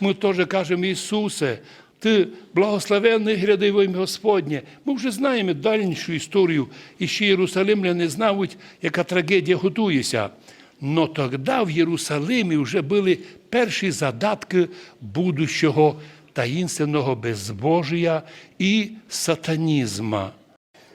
Ми теж кажемо, Ісусе, Ти благословенний гряди во ім'я Господнє. Ми вже знаємо дальнішу історію, і ще Єрусалимляни знають, яка трагедія готується. Но тоді в Єрусалимі вже були перші задатки будущого таїнственного безбожія і сатанізма.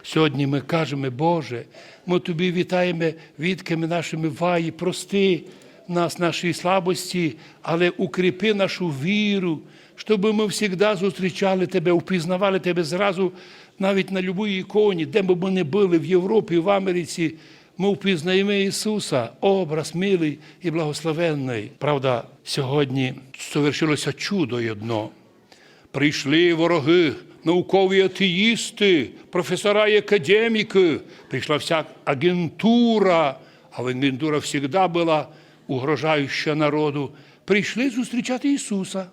Сьогодні ми кажемо, Боже, ми тобі вітаємо відками нашими ваї, прости нас, наші слабості, але укріпи нашу віру, щоб ми завжди зустрічали Тебе, впізнавали Тебе зразу навіть на будь-якій іконі, де б ми не були в Європі, в Америці. Ми впізнаємо Ісуса, образ милий і благословенний. Правда, сьогодні совершилося чудо одно. Прийшли вороги, наукові атеїсти, професора і академіки, прийшла вся агентура, а агентура завжди була угрожаюча народу. Прийшли зустрічати Ісуса.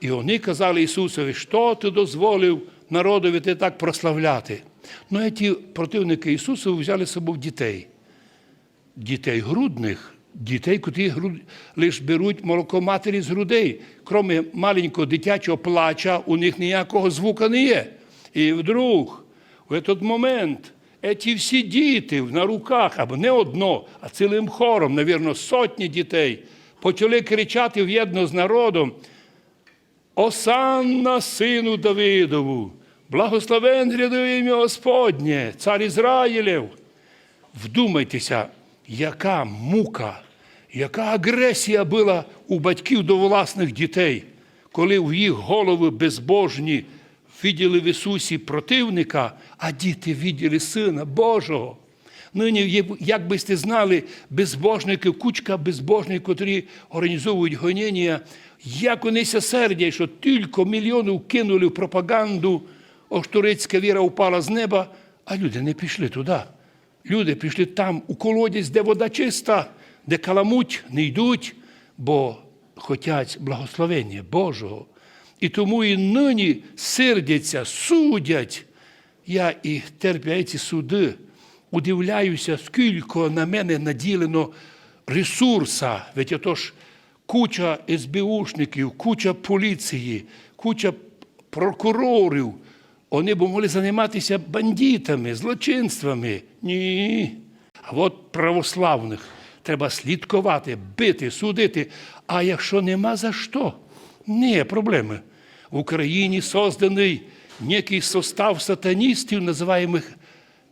І вони казали Ісусові, що ти дозволив народові ти так прославляти. Ну, ті противники Ісуса взяли з собою дітей. Дітей грудних, дітей, котрі груд... лише беруть молоко матері з грудей. Кроме маленького дитячого плача, у них ніякого звука не є. І вдруг, в цей момент, ці всі діти на руках, або не одно, а цілим хором, навірно, сотні дітей, почали кричати в'єдно з народом. Осанна сину Давидову, благословен грядове ім'я Господнє, цар Ізраїлів. Вдумайтеся, яка мука, яка агресія була у батьків до власних дітей, коли в їх голови безбожні виділи в Ісусі противника, а діти виділи Сина Божого. Нині, як би сте знали, безбожники, кучка безбожників, котрі організовують гоніння, як вони ся сердять, що тільки мільйонів кинули в пропаганду, ось турецька віра впала з неба, а люди не пішли туди. Люди пішли там, у колодязь, де вода чиста, де каламуть, не йдуть, бо хотять благословення Божого. І тому і нині сердяться, судять. Я і терплю ці суди, удивляюся, скільки на мене наділено ресурса. Ведь ото ж куча СБУшників, куча поліції, куча прокурорів. Вони б могли займатися бандитами, злочинствами. Ні. А от православних треба слідкувати, бити, судити. А якщо нема за що, не проблеми. В Україні созданий некий состав сатаністів, називаємих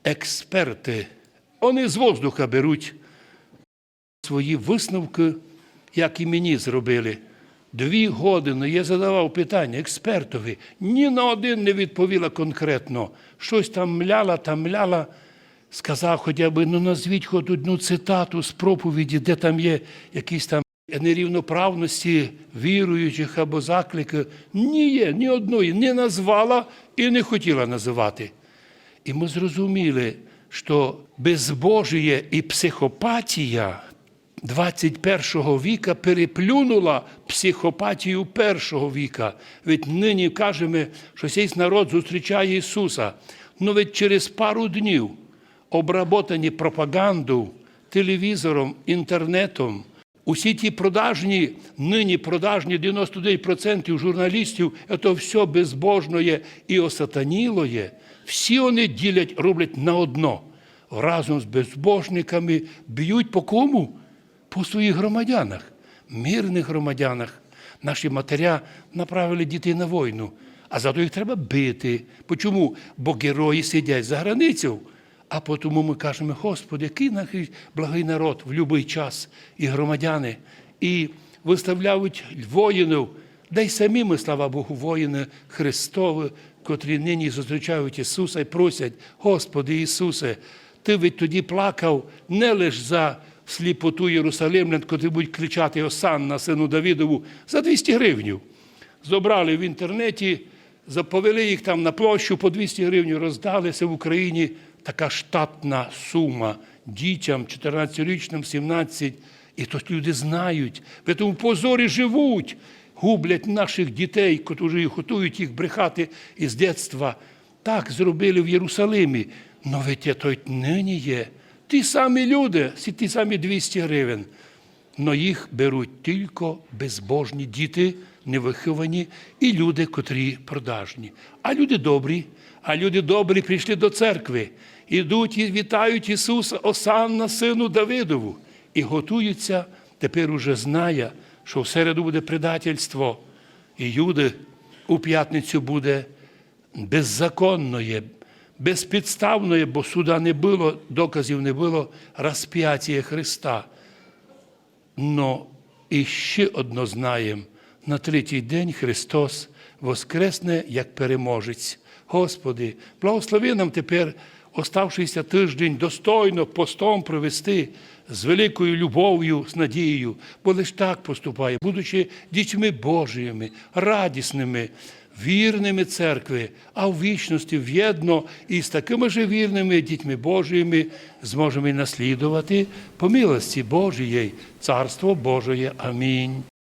експерти. Вони з воздуха беруть свої висновки, як і мені зробили. Дві години я задавав питання експертові, ні на один не відповіла конкретно. Щось там мляла та мляла. Сказав хоча б, ну назвіть хоч одну цитату з проповіді, де там є якісь там нерівноправності віруючих або заклики. Ні є, ні одної не назвала і не хотіла називати. І ми зрозуміли, що безбожіє і психопатія 21 віка переплюнула психопатію першого віка. Ведь нині кажемо, що цей народ зустрічає Ісуса. Ну ведь через пару днів обработані пропаганду, телевізором, інтернетом, усі ті продажні, нині продажні 99% журналістів, це все безбожне і осатанілоє. Всі вони ділять, роблять на одно. Разом з безбожниками б'ють по кому? По своїх громадянах, мирних громадянах. Наші матеря направили дітей на війну, а зато їх треба бити. Чому? Бо герої сидять за границею. А тому ми кажемо, Господи, який благий народ в будь-який час і громадяни, і виставляють воїнів, да самі ми, слава Богу, воїни Христові, котрі нині зустрічають Ісуса і просять, Господи Ісусе, Ти ведь тоді плакав не лише за сліпоту Єрусалимлян, котрі будуть кричати Осанна, сину Давидову, за 200 гривнів. Зобрали в інтернеті, заповели їх там на площу по 200 гривень, роздалися в Україні така штатна сума дітям 14-річним, 17. І тут люди знають, в цьому позорі живуть, гублять наших дітей, котрі готують їх брехати із дитинства. Так зробили в Єрусалимі. Но ведь то нині є. Ті самі люди, ті самі 200 гривень. Но їх беруть тільки безбожні діти невиховані, і люди, котрі продажні. А люди добрі, а люди добрі прийшли до церкви, ідуть і вітають Ісуса, Осанна, сину Давидову, і готуються, тепер уже знає, що в середу буде предательство, і Юди у п'ятницю буде беззаконноє, безпідставної, бо суда не було, доказів не було розп'яття Христа. Но і ще одно знаємо, на третій день Христос воскресне як переможець. Господи, благослови нам тепер оставшийся тиждень достойно постом провести з великою любов'ю, з надією, бо лиш так поступає, будучи дітьми Божіми, радісними, вірними церкви, а в вічності в'єдно і з такими же вірними дітьми Божіми зможемо наслідувати по милості Божієї, Царство Божої. Амінь.